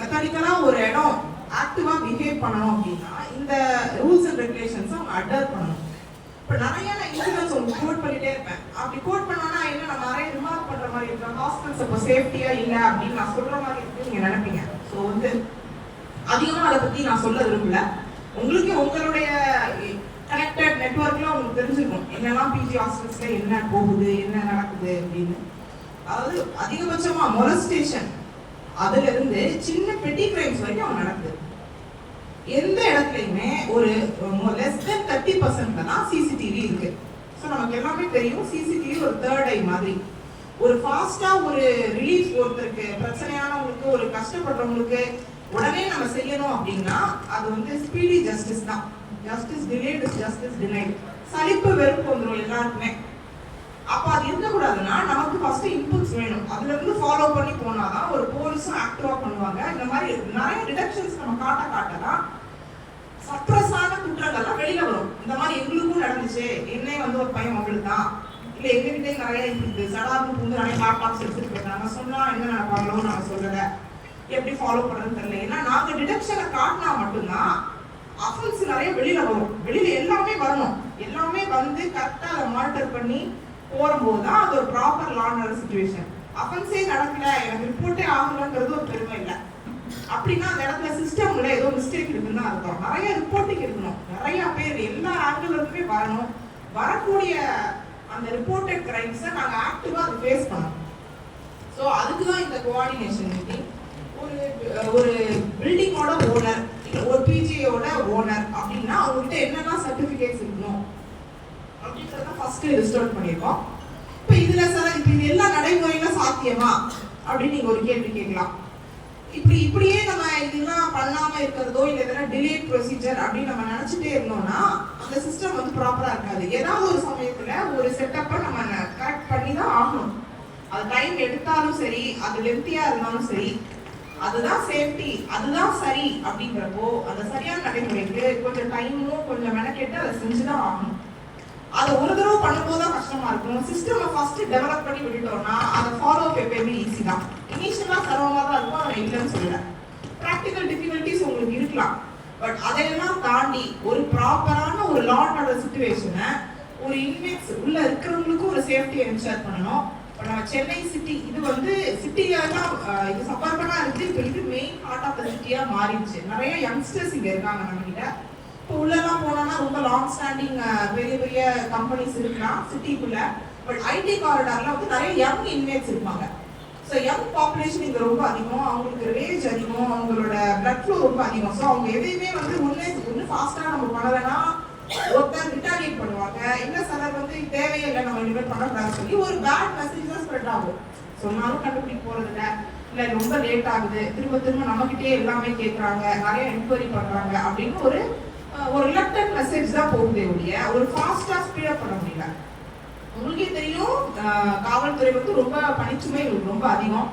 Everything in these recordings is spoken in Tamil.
மெக்கானிக்கலாக ஒரு இடம் ஆக்டிவா பிஹேவ் பண்ணணும் அப்படின்னா இந்த ரூல்ஸ் அண்ட் ரெகுலேஷன்ஸ் அவங்க அடர் பண்ணணும். இப்போ நிறைய நான் இன்சூரன்ஸ் உங்களுக்கு கோட் பண்ணிட்டே இருப்பேன். அப்படி கோட் பண்ணோம்னா என்ன நான் நிறைய ரிமார்க் பண்ணுற மாதிரி இருக்கு. ஹாஸ்பிட்டல்ஸ் இப்போ சேஃப்டியாக இல்லை அப்படின்னு நான் சொல்ற மாதிரி இருக்கு நீங்கள் நினைப்பீங்க. ஸோ வந்து அதிகமாக அதை பற்றி நான் சொல்ல விரும்பல. என்னெல்லாம் பிஜி ஹாஸ்டல்ஸில் என்ன போகுது என்ன நடக்குது அப்படின்னு. அதாவது அதிகபட்சமா மொலஸ்டேஷன் அதுல இருந்து சின்ன பெட்டி கிரைம்ஸ் வரைக்கும் அவன் நடக்குது. எந்த இடத்துலயுமே ஒரு லெஸ் தென் தேர்ட்டி பர்சன்ட் தான் சிசிடிவி இருக்கு. ஸோ நமக்கு எல்லாமே தெரியும். சிசிடிவி ஒரு தேர்ட் ஐ மாதிரி. ஒரு ஃபாஸ்டா ஒரு ரிலீஃப் ஒருத்தருக்கு பிரச்சனையானவங்களுக்கு ஒரு கஷ்டப்படுறவங்களுக்கு உடனே நம்ம செய்யணும் அப்படின்னா அது வந்து ஸ்பீடி ஜஸ்டிஸ் தான். ஜஸ்டிஸ் டிலேட் ஜஸ்டிஸ் டினைட் சலிப்பு வெறுப்பு வந்துடும் எல்லாருக்குமே. அப்ப அது இருக்கக்கூடாதுன்னா நமக்கு ஃபர்ஸ்ட் இன்புட்ஸ் வேணும். அதுல இருந்து ஃபாலோ பண்ணி போனாதான் ஒரு போலீஸும் ஆக்டிவா பண்ணுவாங்க. இந்த மாதிரி நிறைய டிடக்ஷன்ஸ் நம்ம காட்ட காட்டதான் சப்ரஸான குற்றங்கள்லாம் வெளியில வரும். இந்த மாதிரி எங்களுக்கும் நடந்துச்சு. என்னே வந்து ஒரு பையன் வம்பிழுத்தான் இல்ல எங்ககிட்டே நிறைய இருக்குது சடார்னு வந்து நிறைய லேப்டாப்ஸ் எடுத்துட்டு போயிட்டாங்க. சொன்னா என்ன நடப்பாங்களோ நாங்க சொல்லல. எப்படி ஃபாலோ பண்றதுன்னு தெரியல. ஏன்னா நாங்க டிடக்ஷனை காட்டினா மட்டும்தான் அஃபென்ஸ் நிறைய வெளியில வரும். வெளியில எல்லாமே வரணும். எல்லாமே வந்து கரெக்டா அதை மானிட்டர் பண்ணி போகும்போது தான் அது ஒரு ப்ராப்பர் லாண்டர் சுச்சுவேஷன் அஃபென்ஸே நடக்கல எனக்கு ரிப்போர்ட்டே ஆகலங்கிறது ஒரு பெருமை இல்லை. அப்படின்னா அந்த இடத்துல சிஸ்டம்ல ஏதோ மிஸ்டேக் இருக்குன்னு தான் அர்த்தம். நிறைய ரிப்போர்ட்டிங் இருக்கணும். நிறைய பேர் எல்லா ஆங்கிள் இருந்துமே வரணும். வரக்கூடிய அந்த ரிப்போர்ட்டட் கிரைம்ஸை நாங்கள் ஆக்டிவாக அதை ஃபேஸ் பண்ணணும். ஸோ அதுக்கு தான் இந்த கோஆர்டினேஷன் மீட்டிங் ஒரு ஒரு பில்டிங்கோட ஓனர் ஒரு பிஜியோட ஓனர் அப்படின்னா அவங்ககிட்ட என்னெல்லாம் சர்டிஃபிகேட்ஸ் இருக்கணும் அப்படின்றத ஃபர்ஸ்ட் லிஸ்ட் பண்ணியிருக்கோம். இப்போ இதுல சார் இப்போ இது எல்லா நடைமுறையிலும் சாத்தியமா அப்படின்னு நீங்க ஒரு கேள்வி கேட்கலாம். இப்படி இப்படியே நம்ம இதெல்லாம் பண்ணாம இருக்கிறதோ இல்லை எதனா டிலேட் ப்ரொசீஜர் அப்படின்னு நம்ம நினைச்சிட்டே இருந்தோம்னா அந்த சிஸ்டம் வந்து ப்ராப்பரா இருக்காது. ஏதாவது ஒரு சமயத்துல ஒரு செட்டப்பை நம்ம கரெக்ட் பண்ணி தான் ஆகணும். அது டைம் எடுத்தாலும் சரி அது லென்த்தியாக இருந்தாலும் சரி அதுதான் சேஃப்டி அதுதான் சரி அப்படிங்கிறப்போ அந்த சரியான நடைமுறைக்கு கொஞ்சம் டைமும் கொஞ்சம் மெனக்கெட்டு அதை செஞ்சுதான் ஆகணும். அதை ஒரு தடவை பண்ணும்போது தான் கஷ்டமா இருக்கும். சிஸ்டமை ஃபர்ஸ்ட் டெவலப் பண்ணி விட்டுட்டோம்னா அதை ஃபாலோ அப் எப்பயுமே ஈஸி தான். இனிஷியலா சிரமமா தான் இருக்கும் அதை இல்லைன்னு சொல்லல. ப்ராக்டிக்கல் டிஃபிகல்ட்டிஸ் உங்களுக்கு இருக்கலாம். பட் அதையெல்லாம் தாண்டி ஒரு ப்ராப்பரான ஒரு லா சுச்சுவேஷனை ஒரு இன்மேட்ஸ் உள்ள இருக்கிறவங்களுக்கும் ஒரு சேஃப்டியை என்ஷர் பண்ணணும். இப்போ நம்ம சென்னை சிட்டி இது வந்து சிட்டியெல்லாம் இது சப்பார்பனாக இருக்கு இப்போ இது மெயின் ஹார்ட் ஆஃப் த சிட்டியாக மாறிடுச்சு. நிறைய யங்ஸ்டர்ஸ் இங்கே இருக்காங்க நம்மகிட்ட இப்போ உள்ளெல்லாம் போனோம்னா ரொம்ப லாங் ஸ்டாண்டிங் பெரிய பெரிய கம்பெனிஸ் இருக்கலாம் சிட்டிக்குள்ள பட் ஐடி காரிடாரில் வந்து நிறைய யங் இன்வேட்ஸ் இருப்பாங்க. ஸோ யங் பாப்புலேஷன் இங்கே ரொம்ப அதிகம். அவங்களுக்கு ரேஜ் அதிகம். அவங்களோட பிளட் ஃப்ளோ ரொம்ப அதிகம். ஸோ அவங்க எதையுமே வந்து ஒன்று ஒன்று ஃபாஸ்ட்டாக நம்ம பண்ணலைன்னா ஒருத்தர் ரிட்டாலியேட் பண்ணுவாங்க. இல்லை சிலர் வந்து தேவையே இல்லை நம்ம இனிமேல் பண்ணக்கூடாதுன்னு சொல்லி ஒரு பேட் மெசேஜ் தான் ஸ்ப்ரெட் ஆகும். சொன்னாலும் கண்டுபிடிக்க போறது இல்லை ரொம்ப லேட் ஆகுது. திரும்ப திரும்ப நம்மகிட்டே எல்லாமே கேட்குறாங்க நிறைய என்கொயரி பண்றாங்க அப்படின்னு ஒரு ஒரு ரிலக்டன் மெசேஜ் தான் போகுதே ஒழிய ஒரு ஃபாஸ்டா ஸ்பீடப் பண்ண முடியல. உங்களுக்கே தெரியும் காவல்துறை வந்து ரொம்ப பணிச்சுமை ரொம்ப அதிகம்.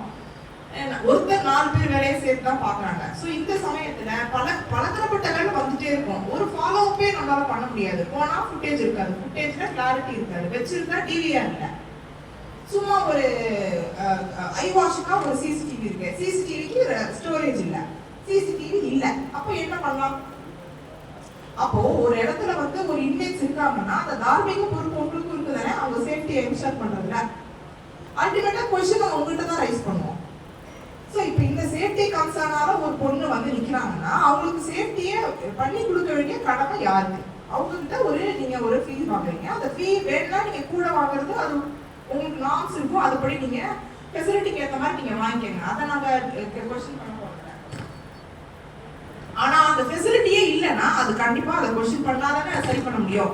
ஒருத்தர் நாலு பேர் வேலையை சேர்த்து தான் பாக்குறாங்க ஸோ இந்த சமயத்துல பல பலதரப்பட்ட வேலை வந்துட்டே இருக்கும். ஒரு ஃபாலோ அப்பே நம்மளால பண்ண முடியாது. போனா ஃபுட்டேஜ் இருக்காது. ஃபுட்டேஜ்ல கிளாரிட்டி இருக்காது. வச்சிருந்தா டிவியா இல்லை. சும்மா ஒரு ஐ வாஷுக்கா ஒரு சிசிடிவி இருக்கு. சிசிடிவிக்கு ஸ்டோரேஜ் இல்ல. சிசிடிவி இல்ல. அப்போ என்ன பண்ணலாம்? அப்போ ஒரு இடத்துல வந்து ஒரு இன்மேட்ஸ் இருக்காங்கன்னா அந்த தார்மீக பொறுப்பு உங்களுக்கும் இருக்குதானே? அவங்க சேஃப்டியை என்ஷூர் பண்றதுல. அல்டிமேட்டா கொஸ்டின் உங்ககிட்ட தான் ரைஸ் பண்ணுவோம். ஸோ இப்போ இந்த சேஃப்டி கன்சர்னால ஒரு பொண்ணு வந்து நிற்கிறாங்கன்னா அவங்களுக்கு சேஃப்டியை பண்ணி கொடுக்க வேண்டிய கடமை யாருக்கு? அவங்ககிட்ட ஒரு நீங்கள் ஒரு ஃபீ வாங்குறீங்க. அந்த ஃபீ வேணும்னா நீங்கள் கூட வாங்குறது அது உங்களுக்கு நார்ம்ஸ் இருக்கும். அதுபடி நீங்கள் ஃபெசிலிட்டிக்கு ஏற்ற மாதிரி நீங்கள் வாங்கிக்கோங்க. அதை நாங்கள் கொஸ்டின் பண்ண போறோம். ஆனால் அந்த ஃபெசிலிட்டியே இல்லைன்னா அது கண்டிப்பாக அதை கொஸ்டின் பண்ணாதானே சரி பண்ண முடியும்.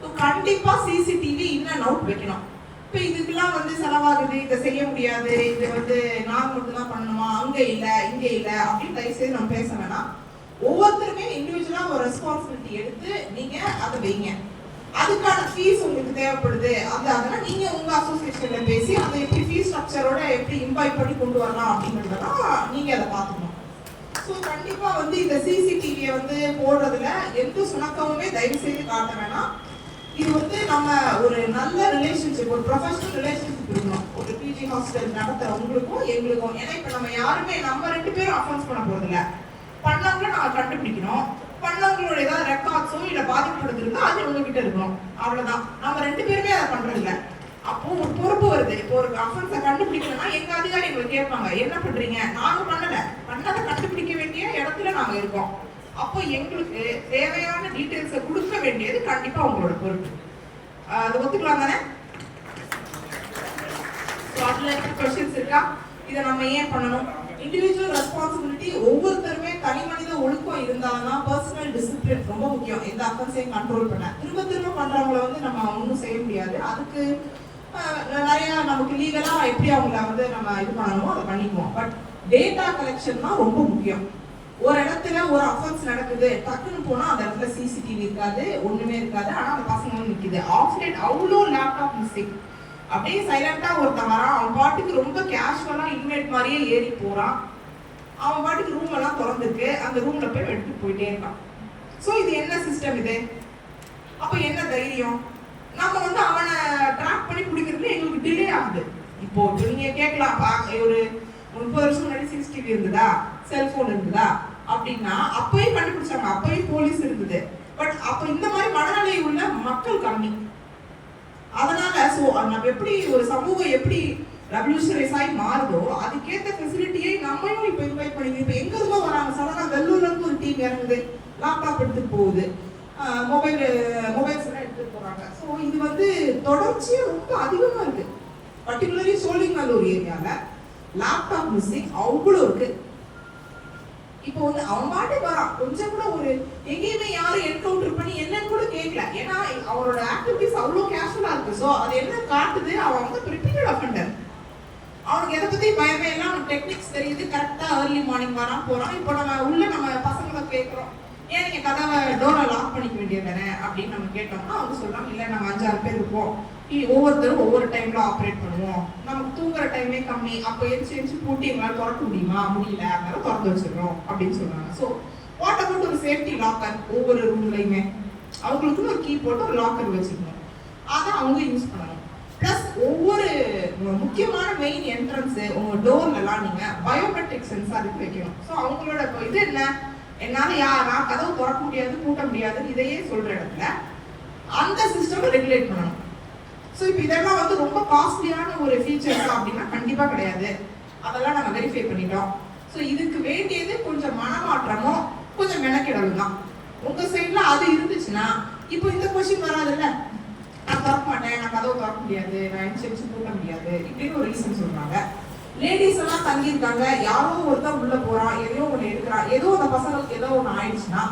ஸோ கண்டிப்பாக சிசிடிவி இன்னும் நோட் வைக்கணும். இப்போ இதுக்கெல்லாம் வந்து செலவாகுது இதை செய்ய முடியாது இது வந்து நான் மட்டும் தான் பண்ணணுமா? அங்க இல்ல இங்க இல்ல அப்படின்னு தயவு செய்து நம்ம பேச வேணாம். ஒவ்வொருத்தருமே இண்டிவிஜுவலா ஒரு ரெஸ்பான்சிபிலிட்டி எடுத்து நீங்க அதை வைங்க. அதுக்கான ஃபீஸ் உங்களுக்கு தேவைப்படுது. அது அதெல்லாம் நீங்க உங்க அசோசியேஷன்ல பேசி அதை எப்படி ஃபீஸ் ஸ்ட்ரக்சரோட எப்படி இம்பாய் பண்ணி கொண்டு வரலாம் அப்படின்றதெல்லாம் நீங்க அதை பார்த்துக்கணும். ஸோ கண்டிப்பா வந்து இந்த சிசிடிவியை வந்து போடுறதுல எந்த சுணக்கமுமே தயவு செய்து காட்ட வேணாம். இது வந்து நம்ம ஒரு நல்ல ரிலேஷன்ஷிப் ஒரு ப்ரொஃபஷனல் ரிலேஷன்ஷிப் இருக்கணும். ஒரு பிஜி ஹாஸ்டல் நடத்துற உங்களுக்கும் எங்களுக்கும். ஏன்னா இப்ப நம்ம யாருமே நம்ம ரெண்டு பேரும் அஃபென்ஸ் பண்ண போறது இல்ல பண்ணவங்கள நாங்க கண்டுபிடிக்கணும். பண்ணவங்களோட ஏதாவது ரெக்கார்ட்ஸோ இல்ல பாதிக்கப்படுறது இருந்தா அது உங்ககிட்ட இருக்கணும். அவ்வளவுதான். நம்ம ரெண்டு பேருமே அதை பண்றது இல்ல அப்போ ஒரு பொறுப்பு வருது. இப்போ ஒரு அஃபென்ஸை கண்டுபிடிக்கணும்னா எங்க அதிகாரி எங்களை கேட்பாங்க என்ன பண்றீங்க? நாங்க பண்ணல. பண்ணதை கண்டுபிடிக்க வேண்டிய இடத்துல நாங்க இருக்கோம். அப்போ எங்களுக்கு தேவையான டீட்டெயில்ஸை கொடுக்க வேண்டியது கண்டிப்பா உங்களோட பொறுப்பு. அதை அது ஒத்துக்கலாம் தானே? அதுல கொஸ்டின்ஸ் இருக்கா? இதை நம்ம ஏன் பண்ணணும்? இண்டிவிஜுவல் ரெஸ்பான்சிபிலிட்டி ஒவ்வொருத்தருமே தனி மனித ஒழுக்கம் இருந்தாதான் பர்சனல் டிசிப்ளின் ரொம்ப முக்கியம். எந்த அஃபென்ஸையும் கண்ட்ரோல் பண்ண. திரும்ப திரும்ப பண்றவங்கள வந்து நம்ம ஒன்றும் செய்ய முடியாது. அதுக்கு நிறைய நமக்கு லீகலா எப்படி அவங்கள வந்து நம்ம இது பண்ணணுமோ அதை பண்ணிக்குவோம். பட் டேட்டா கலெக்ஷன் தான் ரொம்ப முக்கியம். ஒரு இடத்துல ஒரு அஃபென்ஸ் நடக்குது டக்குன்னு போனா அந்த இடத்துல சிசிடிவி இருக்காது ஒண்ணுமே இருக்காது. ஆனா அந்த பசங்க வந்து நிக்குது. ஆஃப்லைன் அவ்வளோ லேப்டாப் மிஸ்டேக் அப்படியே சைலண்டா ஒருத்தன் வரான். அவன் பாட்டுக்கு ரொம்ப கேஷுவலா இன்வைட் மாதிரியே ஏறி போறான். அவன் பாட்டுக்கு ரூம் எல்லாம் திறந்துருக்கு. அந்த ரூம்ல போய் எடுத்துட்டு போயிட்டே இருக்கான். ஸோ இது என்ன சிஸ்டம் இது? அப்ப என்ன தைரியம்? நம்ம வந்து அவனை ட்ராக் பண்ணி பிடிக்கிறதுல எங்களுக்கு டிலே ஆகுது. இப்போ நீங்க கேட்கலாம். ஒரு முப்பது வருஷம் முன்னாடி சிசிடிவி இருந்ததா? செல்போன் இருந்ததா? அப்படின்னா அப்பயும் கண்டுபிடிச்சாங்க. அப்பயும் போலீஸ் இருந்தது. பட் அப்ப இந்த மாதிரி மனநிலை உள்ள மக்கள் கம்மி. அதனால சோ நம்ம எப்படி ஒரு சமூகம் எப்படி ரெவல்யூஷனரைஸ் ஆகி மாறுதோ அதுக்கேத்த ஃபெசிலிட்டியை நம்மளும் இப்ப இன்வைட் பண்ணி இப்ப எங்க இருந்தோ வராங்க. சடனா வெள்ளூர்ல இருந்து ஒரு டீம் இறங்குது. லேப்டாப் எடுத்துட்டு போகுது. மொபைல் மொபைல்ஸ் எல்லாம் எடுத்துட்டு போறாங்க. ஸோ இது வந்து தொடர்ச்சியா ரொம்ப அதிகமா இருக்கு. பர்டிகுலர்லி சோழிங்கல்லூர் ஏரியாவில் லேப்டாப் மிஸ்ஸிங் அவ்வளோ இருக்கு. இப்போ வந்து அவன் பாட்டு வரான். கொஞ்சம் கூட ஒரு எங்கேயுமே யாரும் என்கவுண்டர் பண்ணி என்னன்னு கூட கேட்கல ஏன்னா அவரோட ஆக்டிவிட்டிஸ் அவ்வளோ கேஷுவலா இருக்கு. ஸோ அது என்ன காட்டுது? அவன் வந்து ரிப்பீட்டட் அஃபண்டர் அவனுக்கு எதை பத்தி பயமே இல்லை. அவனுக்கு டெக்னிக்ஸ் தெரியுது. கரெக்டா ஏர்லி மார்னிங் வரான் போறான். இப்போ நம்ம உள்ள நம்ம பசங்களை கேட்குறோம் ஏன் நீங்க கதவை டோரை லாக் பண்ணிக்க வேண்டியது தானே? அப்படின்னு நம்ம கேட்டோம்னா அவங்க சொல்றாங்க இல்ல நம்ம அஞ்சாறு பேர் இருப்போம். ஒவ்வொருத்தரும் ஒவ்வொரு டைம்ல ஆப்ரேட் பண்ணுவோம். நமக்கு தூங்குற டைமே கம்மி. அப்போ எரிச்சு எரிச்சு பூட்டி எங்களால் திறக்க முடியுமா? முடியல. அதனால திறந்து வச்சிடறோம் அப்படின்னு சொல்றாங்க ஸோ வாட் அபவுட் ஒரு சேஃப்டி லாக்கர் ஒவ்வொரு ரூம்லையுமே அவங்களுக்குன்னு ஒரு கீ போட்டு ஒரு லாக்கர் வச்சிருக்கணும் அதை அவங்க யூஸ் பண்ணணும். ப்ளஸ் ஒவ்வொரு முக்கியமான மெயின் என்ட்ரன்ஸ் உங்க டோர்லலாம் நீங்க பயோமெட்ரிக் சென்சார் வைக்கணும். ஸோ அவங்களோட இப்போ இது என்ன? என்னால யா நான் கதவு திறக்க முடியாது பூட்ட முடியாதுன்னு இதையே சொல்ற இடத்துல அந்த சிஸ்டம் ரெகுலேட் பண்ணணும். ஸோ இப்போ இதெல்லாம் வந்து ரொம்ப காஸ்ட்லியான ஒரு ஃபீச்சர்ஸ் அப்படின்னா கண்டிப்பாக கிடையாது. அதெல்லாம் நம்ம வெரிஃபை பண்ணிட்டோம். ஸோ இதுக்கு வேண்டியது கொஞ்சம் மனமாற்றமும் கொஞ்சம் மெனக்கிடலும் தான் உங்கள் சைடில் அது இருந்துச்சுன்னா இப்போ இந்த கொஷின் வராதுல்ல. நான் திறக்க மாட்டேன் நான் கதவை திறக்க முடியாது நான் என்ச்சு போட முடியாது இப்படின்னு ஒரு ரீசன் சொல்கிறாங்க லேடிஸ் எல்லாம் தங்கியிருக்காங்க யாரோ ஒருத்தர் உள்ள போறான் எதையோ ஒன்று எடுக்கிறான் ஏதோ அந்த பசங்களுக்கு ஏதோ ஒன்று ஆயிடுச்சுன்னா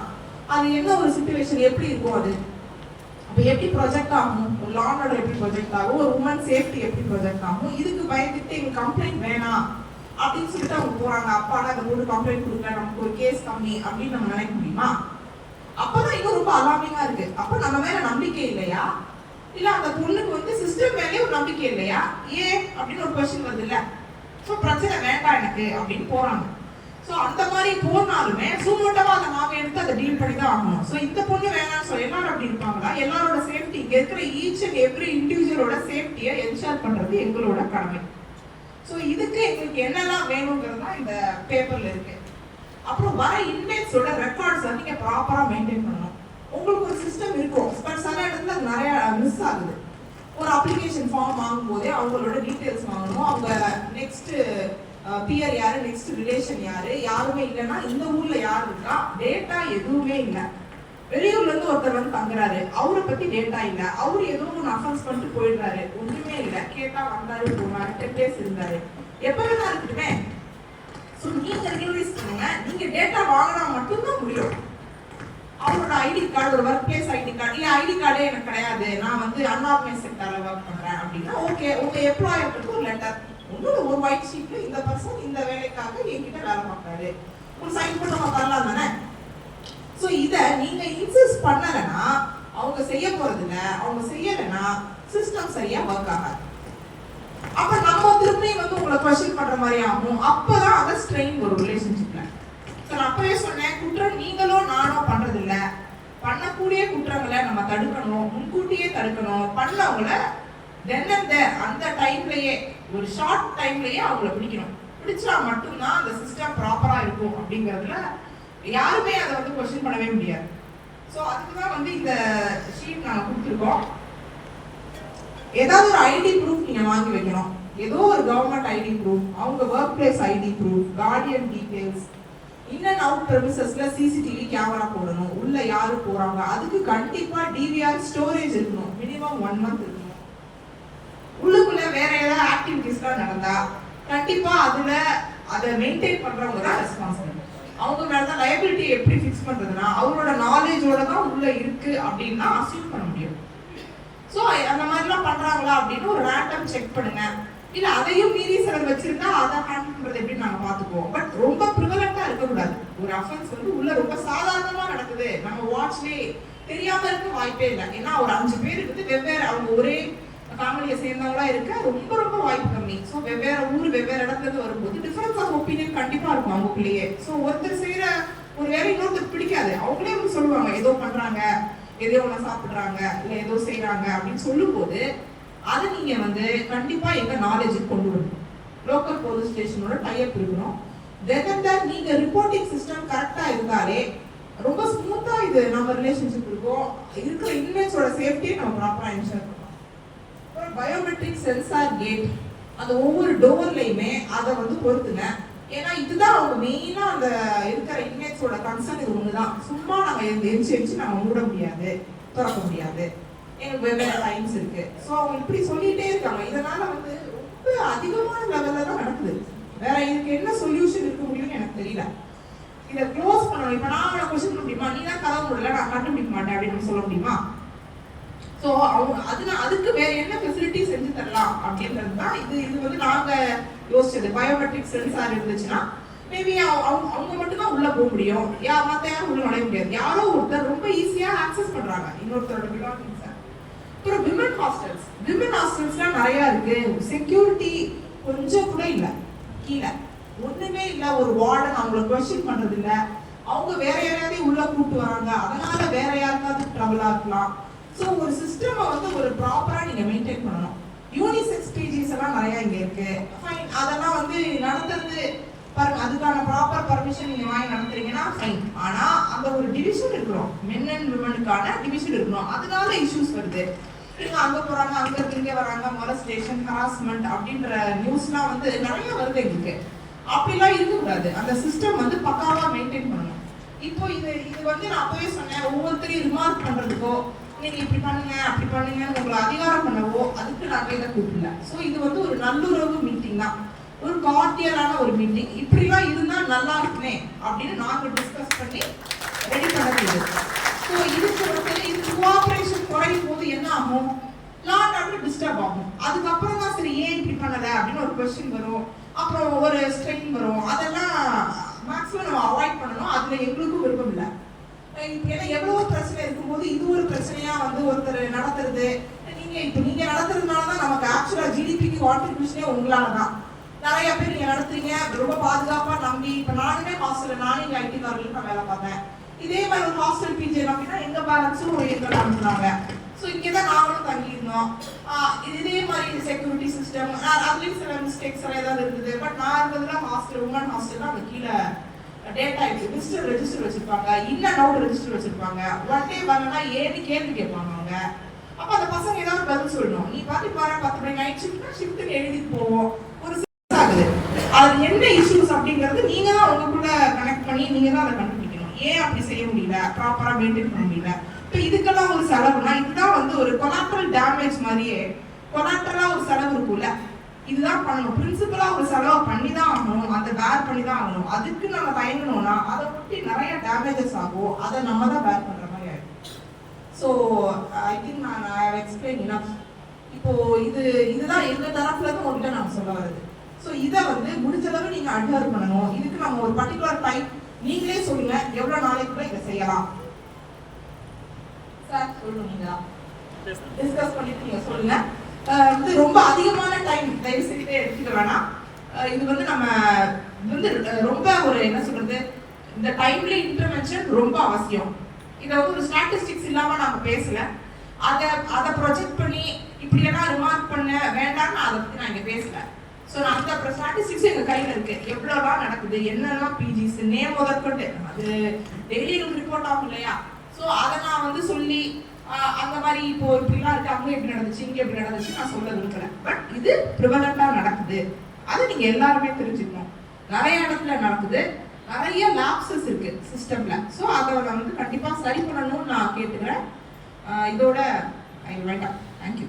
அது என்ன ஒரு சுச்சுவேஷன் எப்படி இருக்கும் அது? இப்போ எப்படி ப்ரொஜெக்ட் ஆகும் ஒரு லான் ஆர்டர் எப்படி ப்ரொஜெக்ட் ஆகும்? ஒரு உமன் சேஃப்டி எப்படி ப்ரொஜெக்ட் ஆகும்? இதுக்கு பயந்துட்டு எங்க கம்ப்ளைண்ட் வேணாம் அப்படின்னு சொல்லிட்டு அவங்க போறாங்க. அப்பாடா அந்த மூணு கம்ப்ளைண்ட் கொடுக்கல நமக்கு ஒரு கேஸ் கம்மி அப்படின்னு நம்ம நினைக்க முடியுமா? அப்பதான் இன்னும் ரொம்ப அலாமிங்கா இருக்கு. அப்ப நம்ம மேல நம்பிக்கை இல்லையா? இல்ல அந்த பொண்ணுக்கு வந்து சிஸ்டம் மேலே ஒரு நம்பிக்கை இல்லையா? ஏன்? அப்படின்னு ஒரு கொஸ்டின் வருது இல்ல ஸோ பிரச்சனை வேண்டாம் எனக்கு அப்படின்னு போறாங்க. ஸோ அந்த மாதிரி போனாலுமே சூமோட்டவா அதை நாம எடுத்து அதை டீல் பண்ணி தான் ஆகணும். ஸோ இந்த பொண்ணு வேணாம்னு சொல்லி எல்லாரும் அப்படி இருப்பாங்களா? எல்லாரோட சேஃப்டி இங்கே இருக்கிற ஈச் அண்ட் எவ்ரி இண்டிவிஜுவலோட சேஃப்டியை என்ஷூர் பண்ணுறது எங்களோட கடமை. ஸோ இதுக்கு எங்களுக்கு என்னெல்லாம் வேணுங்கிறது தான் இந்த பேப்பரில் இருக்கு. அப்புறம் வர இன்மேட்ஸோட ரெக்கார்ட்ஸ் நீங்கள் ப்ராப்பராக மெயின்டைன் பண்ணணும். உங்களுக்கு ஒரு சிஸ்டம் இருக்கும். பட் சில இடத்துல அது நிறைய மிஸ் ஆகுது. ஒரு அப்ளிகேஷன் ஃபார்ம் வாங்கும்போதே அவங்களோட டீட்டெயில்ஸ் வாங்கணும். அவங்க நெக்ஸ்ட்டு பியர் யாரு நெக்ஸ்ட் ரிலேஷன் யாரு யாருமே இல்லைன்னா இந்த ஊர்ல யார் இருக்கா? டேட்டா எதுவுமே இல்லை. வெளியூர்ல இருந்து ஒருத்தர் வந்து தங்குறாரு. அவரை பத்தி டேட்டா இல்ல. அவரு ஏதோ ஒன்று அஃபன்ஸ் பண்ணிட்டு போயிடுறாரு. ஒண்ணுமே இல்லை. கேட்டா வந்தாரு போனாரு டென் டேஸ் இருந்தாரு. எப்ப வேணா இருக்கட்டுமே. ஸோ நீங்க ரியலைஸ் பண்ணுங்க. நீங்க டேட்டா வாங்கினா மட்டும்தான் முடியும். அவரோட ஐடி கார்டு ஒரு ஒர்க் பிளேஸ் ஐடி கார்டு இல்லை ஐடி கார்டே எனக்கு கிடையாது. நான் வந்து அன்ஆர்கனைஸ் செக்டர்ல ஒர்க் பண்றேன் அப்படின்னா ஓகே உங்க எம்ப்ளாயருக்கு ஒரு லெட்டர் இன்னொரு ஒரு ஒயிட் ஷீட்ல இந்த பர்சன் இந்த வேலைக்காக என்கிட்ட வேலை பார்க்காரு ஒரு சைன் போட்டு நம்ம தரலாம் தானே? ஸோ இதை நீங்க இன்சிஸ்ட் பண்ணலைன்னா அவங்க செய்ய போறது அவங்க செய்யலைன்னா சிஸ்டம் சரியா ஒர்க் ஆகாது. அப்ப நம்ம திரும்பியும் வந்து உங்களை கொஸ்டின் பண்ற மாதிரி ஆகும். அப்பதான் அதை ஸ்ட்ரெயின் ஒரு ரிலேஷன்ஷிப்ல ஸோ நான் அப்பவே சொன்னேன் குற்றம் நீங்களோ நானோ பண்றது இல்ல பண்ணக்கூடிய குற்றங்களை நம்ம தடுக்கணும். முன்கூட்டியே தடுக்கணும். பண்ணவங்கள தென் அந்த டைம்லயே ஒரு ஷார்ட் டைம்லயே அவங்கள பிடிக்கணும். பிடிச்சா மட்டும்தான் அந்த சிஸ்டம் ப்ராப்பரா இருக்கும் அப்படிங்கிறதுல யாருமே அதை வந்து கொஸ்டின் பண்ணவே முடியாது. ஸோ அதுக்கு தான் வந்து இந்த ஷீட் நாங்கள் கொடுத்துருக்கோம். ஏதாவது ஒரு ஐடி ப்ரூஃப் நீங்கள் வாங்கி வைக்கணும். ஏதோ ஒரு கவர்மெண்ட் ஐடி ப்ரூஃப் அவங்க work place ID proof guardian details in and out ப்ரெமிசஸ்ல CCTV camera போடணும். உள்ள யாரு போறாங்க? அதுக்கு கண்டிப்பா டிவிஆர் ஸ்டோரேஜ் இருக்கணும். மினிமம் ஒன் மந்த் இருக்கணும் உள்ளுக்குள்ள வேற ஏதாவது ஆக்டிவிட்டிஸ்லாம் நடந்தா கண்டிப்பா அதுல அதை மெயின்டைன் பண்றவங்க தான் ரெஸ்பான்சிபிள் அவங்க மேலதான் லயபிலிட்டி எப்படி ஃபிக்ஸ் பண்றதுன்னா அவங்களோட நாலேஜோட தான் உள்ள இருக்கு அப்படின்னு அசியூம் பண்ண முடியும். ஸோ அந்த மாதிரிலாம் பண்றாங்களா அப்படின்னு ஒரு ரேண்டம் செக் பண்ணுங்க. இல்ல அதையும் மீறி சிலர் வச்சிருந்தா அதை ஹேண்டில் பண்றது எப்படி நாங்க பாத்துக்குவோம் பட் ரொம்ப ப்ரிவலண்டா இருக்கக்கூடாது. ஒரு அஃபென்ஸ் வந்து உள்ள ரொம்ப சாதாரணமா நடக்குது. நம்ம வாட்ச்லயே தெரியாம இருக்க வாய்ப்பே இல்லை. ஏன்னா ஒரு அஞ்சு பேர் வந்து வெவ்வேறு அவங்க ஒரே ஃபேமிலியை சேர்ந்தவங்களா இருக்க ரொம்ப ரொம்ப வாய்ப்பு கம்மி. ஸோ வெவ்வேறு ஊர் வெவ்வேறு இடத்துல வரும்போது டிஃபரன்ஸ் ஆஃப் ஒப்பீனியன் கண்டிப்பா இருக்கும் அவங்களுக்குள்ளேயே. ஸோ ஒருத்தர் செய்யற ஒரு வேலை இன்னொருத்தர் பிடிக்காது. அவங்களே வந்து சொல்லுவாங்க ஏதோ பண்றாங்க எதோ ஒன்று சாப்பிடுறாங்க இல்லை ஏதோ செய்கிறாங்க அப்படின்னு சொல்லும்போது அதை நீங்க வந்து கண்டிப்பா எங்க நாலேஜுக்கு கொண்டு வரணும். லோக்கல் போலீஸ் ஸ்டேஷனோட டைப் இருக்கணும். தென் நீங்க ரிப்போர்ட்டிங் சிஸ்டம் கரெக்டா இருந்தாலே ரொம்ப ஸ்மூத்தா இது நம்ம ரிலேஷன்ஷிப் இருக்கும். இருக்கிற இன்மேட்ஸோட சேஃப்டியை நம்ம ப்ராப்பரா இன்ஷூர் பண்ணணும். அப்புறம் பயோமெட்ரிக் சென்சார் கேட் அந்த ஒவ்வொரு டோர்லையுமே அதை வந்து பொறுத்துங்க ஏன்னா இதுதான் அவங்க மெயினாக அந்த இருக்கிற இன்மேட்ஸோட கன்சர்ன் இது ஒன்று தான் சும்மா நாங்கள் எந்த எரிச்சு எரிச்சு நாங்கள் மூட முடியாது திறக்க முடியாது. எங்களுக்கு வெவ்வேறு டைம்ஸ் இருக்கு. ஸோ அவங்க இப்படி சொல்லிகிட்டே இருக்காங்க. இதனால வந்து ரொம்ப அதிகமான லெவலில் தான் நடக்குது. வேற இதுக்கு என்ன சொல்யூஷன் இருக்க முடியும்னு எனக்கு தெரியல. இதை க்ளோஸ் பண்ணணும். இப்போ நான் அவனை கொஸ்டின் பண்ண முடியுமா? நீ தான் கதை முடியல நான் கண்டுபிடிக்க மாட்டேன் அப்படின்னு சொல்ல முடியுமா? ஸோ அவங்க அதுனா அதுக்கு வேற என்ன ஃபெசிலிட்டி செஞ்சு தரலாம் அப்படின்றது தான் இது இது வந்து நாங்க யோசிச்சது. பயோமெட்ரிக் சென்சார் இருந்துச்சுன்னா மேபி அவங்க அவங்க மட்டும்தான் உள்ள போக முடியும். யா மற்ற யாரும் உள்ள நுழைய முடியாது. யாரோ ஒருத்தர் ரொம்ப ஈஸியா ஆக்சஸ் பண்றாங்க. இன்னொருத்தரோட பிலாங்கிங்ஸை அப்புறம் விமன் ஹாஸ்டல்ஸ் விமன் ஹாஸ்டல்ஸ்லாம் நிறைய இருக்கு. செக்யூரிட்டி கொஞ்சம் கூட இல்லை. கீழே. ஒண்ணுமே இல்ல. ஒரு வார்டன் அவங்கள கொஸ்டின் பண்றது இல்ல அவங்க வேற யாரையாவது உள்ள கூப்பிட்டு வராங்க. அதனால வேற யாருக்காவது ட்ரபிளா இருக்கலாம். ஸோ ஒரு சிஸ்டமை வந்து ஒரு ப்ராப்பராக நீங்கள் மெயின்டைன் பண்ணணும். யூனிசெக்ஸ் பிஜிஸ் எல்லாம் நிறையா இங்கே இருக்கு. ஃபைன் அதெல்லாம் வந்து நடத்துறது பாருங்க அதுக்கான ப்ராப்பர் பர்மிஷன் நீங்கள் வாங்கி நடத்துறீங்கன்னா ஃபைன் ஆனால் அந்த ஒரு டிவிஷன் இருக்கிறோம். மென் அண்ட் விமனுக்கான டிவிஷன் இருக்கணும் அதனால இஷ்யூஸ் வருது. இவங்க அங்கே போகிறாங்க அங்கே திரும்பி வராங்க மொலஸ்டேஷன் ஹராஸ்மெண்ட் அப்படின்ற நியூஸ்லாம் வந்து நிறைய வருது எங்களுக்கு. அப்படிலாம் இருக்கக்கூடாது. அந்த சிஸ்டம் வந்து பக்காவாக மெயின்டைன் பண்ணணும். இப்போ இது இது வந்து நான் அப்போவே சொன்னேன் ஒவ்வொருத்தரையும் ரிமார்க் பண்ணுறதுக்கோ நீங்க இப்படி பண்ணுங்க அப்படி பண்ணுங்கன்னு உங்களை அதிகாரம் பண்ணவோ அதுக்கு நாங்க இதை கூப்பிடல ஸோ இது வந்து ஒரு நல்லுறவு மீட்டிங் தான். ஒரு கார்டியலான ஒரு மீட்டிங் இப்படிலாம் இருந்தா நல்லா இருக்குமே அப்படின்னு நாங்க டிஸ்கஸ் பண்ணி ரெடி பண்ணது ஸோ இதுக்கு வந்து இது கோஆபரேஷன் குறையும் போது என்ன ஆகும்? லா அண்ட் டிஸ்டர்ப் ஆகும். அதுக்கப்புறம் தான் சரி ஏன் இப்படி பண்ணல அப்படின்னு ஒரு கொஸ்டின் வரும். அப்புறம் ஒரு ஸ்ட்ரெயின் வரும். அதெல்லாம் மேக்ஸிமம் நம்ம அவாய்ட் பண்ணணும். அதுல எங்களுக்கும் ஒரு இல்லை இப்ப ஏன்னா எவ்வளவோ பிரச்சனை இருக்கும்போது இது ஒரு பிரச்சனையா வந்து ஒருத்தர் நடத்துறது? நீங்க இப்ப நீங்க நடத்துறதுனால தான் நமக்கு ஆக்சுவலா ஜிடிபிக்கு கான்ட்ரிபியூஷனே உங்களால தான் நிறைய பேர் நீங்க நடத்துறீங்க ரொம்ப பாதுகாப்பா நம்பி இப்ப நானுமே ஹாஸ்டல் நானும் இங்க ஐடி கார்ல நான் வேலை பார்த்தேன். இதே மாதிரி ஒரு ஹாஸ்டல் பிஜி அப்படின்னா எங்க பேரண்ட்ஸும் எங்க நடந்தாங்க ஸோ இங்கே தான் நாங்களும் தங்கியிருந்தோம். இதே மாதிரி செக்யூரிட்டி சிஸ்டம் அதுலேயும் சில மிஸ்டேக்ஸ் எல்லாம் ஏதாவது இருந்தது. பட் நான் இருந்ததுல ஹாஸ்டல் உமன் ஹாஸ்டல் அந்த கீழே டேட்டா இருக்கு விசிட்டர் ரெஜிஸ்டர் வச்சிருப்பாங்க. இன் நவுட் ரெஜிஸ்டர் வச்சிருப்பாங்க. ஒன் டே வரலன்னா ஏன்னு கேள்வி கேட்பாங்க அவங்க. அப்ப அந்த பசங்க ஏதாவது பதில் சொல்லணும். நீ பாத்து பாரு பத்து மணி நைட் ஷிஃப்ட்னா ஷிஃப்ட்னு எழுதிட்டு போவோம். ஒரு சிக்ஸ் ஆகுது. அது என்ன இஷ்யூஸ் அப்படிங்கிறது நீங்க தான் உங்களுக்குள்ள கனெக்ட் பண்ணி நீங்க தான் அதை கண்டுபிடிக்கணும். ஏன் அப்படி செய்ய முடியல? ப்ராப்பரா மெயின்டைன் பண்ண முடியல? இப்போ இதுக்கெல்லாம் ஒரு செலவுனா இதுதான் வந்து ஒரு கொலாட்ரல் டேமேஜ் மாதிரியே கொலாட்ரலா ஒரு செலவு இருக்கும்ல. இதுதான் பண்ணணும். பிரின்சிபலா ஒரு செலவு பண்ணி தான் ஆகணும். அந்த பேர் பண்ணி தான் ஆகணும். அதுக்கு நம்ம தயங்கணும்னா அதை ஒட்டி நிறைய டேமேஜஸ் ஆகும். அதை நம்ம தான் பேர் பண்ற மாதிரி ஆயிடும். ஸோ ஐ திங்க் நான் ஐ எக்ஸ்பிளைன் இனஃப் இப்போ இது இதுதான் எங்க தரப்புல இருந்து உங்ககிட்ட நான் சொல்ல வருது ஸோ இதை வந்து முடிஞ்ச அளவு நீங்க அட்ஹர் பண்ணணும். இதுக்கு நம்ம ஒரு பர்டிகுலர் டைம் நீங்களே சொல்லுங்க எவ்வளவு நாளைக்குள்ள இதை செய்யலாம். சார் சொல்லுங்க. டிஸ்கஸ் பண்ணிட்டு நீங்க சொல்லுங்க. வந்து ரொம்ப அதிகமான டைம் தயவு செய்து எடுத்துக்க வேணாம். இது வந்து நம்ம இது வந்து ரொம்ப ஒரு என்ன சொல்றது இந்த டைம்ல இன்டர்வென்ஷன் ரொம்ப அவசியம். இதை வந்து ஒரு ஸ்டாட்டிஸ்டிக்ஸ் இல்லாம நாங்க பேசல. அதை அதை ப்ரொஜெக்ட் பண்ணி இப்படியெல்லாம் ரிமார்க் பண்ண வேண்டாம்னு நான் அதை பத்தி நான் இங்க பேசல. ஸோ நான் அந்த ஸ்டாட்டிஸ்டிக்ஸ் எங்க கையில இருக்கு. எவ்வளவுலாம் நடக்குது என்னெல்லாம் பிஜிஸ் நேம் முதற்கொண்டு. அது டெய்லி ரிப்போர்ட் ஆகும் இல்லையா? ஸோ அதை நான் வந்து சொல்லி அந்த மாதிரி இப்போ இப்படிலாம் இருக்கு அங்கே எப்படி நடந்துச்சு இங்க எப்படி நடந்துச்சு நான் சொல்ல விரும்பல பட் இது ப்ரிவலண்டா நடக்குது. அதை நீங்க எல்லாருமே தெரிஞ்சுக்கணும். நிறைய இடத்துல நடக்குது. நிறைய லாப்சஸ் இருக்கு சிஸ்டம்ல ஸோ அதை நான் வந்து கண்டிப்பா சரி பண்ணணும்னு நான் கேட்டுக்கிறேன். இதோட ஐ வேண்டாம் தேங்க்யூ